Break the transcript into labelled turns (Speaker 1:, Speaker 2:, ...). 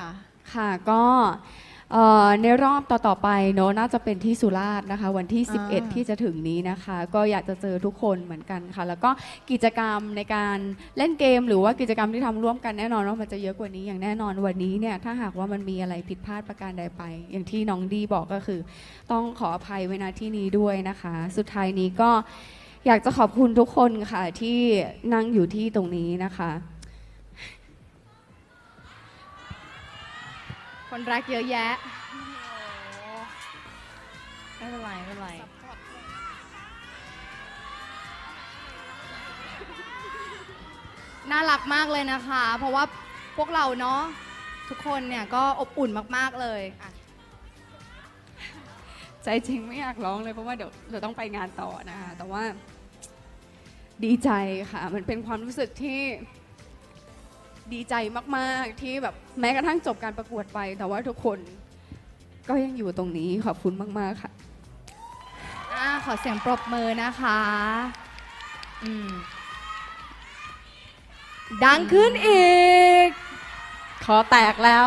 Speaker 1: ค่ะ
Speaker 2: ค่ะก็เอ่อในรอบต่อ ๆ ไปเนอะน่าจะเป็นที่สุราษฎร์นะคะ วันที่
Speaker 1: อ่า
Speaker 2: 11 ที่จะถึงนี้นะคะ ก็อยากจะเจอทุกคนเหมือนกันค่ะ แล้วก็กิจกรรมในการเล่นเกม หรือว่ากิจกรรมที่ทำร่วมกันแน่นอนว่ามันจะเยอะกว่านี้อย่างแน่นอนวันนี้เนี่ยถ้าหากว่ามันมีอะไรผิดพลาดประการใดไป อย่างที่น้องดีบอกก็คือ ต้องขออภัยไว้ณที่นี้ด้วยนะคะ สุดท้ายนี้ก็อยากจะขอบคุณทุกคนค่ะที่นั่งอยู่ที่ตรงนี้นะคะ
Speaker 1: คนรักเยอะแยะไม่เป็นไรไม่เป็นไร น่ารักมากเลยนะคะ เพราะว่าพวกเราเนาะทุกคนเนี่ยก็อบอุ่นมาก ๆ เลยอะ
Speaker 2: ใจจริงไม่อยากร้องเลยเพราะว่าเดี๋ยวเดี๋ยวต้องไปงานต่อนะคะแต่ว่าดีใจค่ะ มันเป็นความรู้สึกที่ ดีใจมากๆ ที่แบบแม้กระทั่งจบการประกวดไป แต่ว่าทุกคนก็ยังอยู่ตรงนี้ขอบคุณมาก ๆ ค่ะ
Speaker 1: อะขอเสียงปรบมือนะคะอืมดังขึ้นอีก
Speaker 2: ขอแตกแล้ว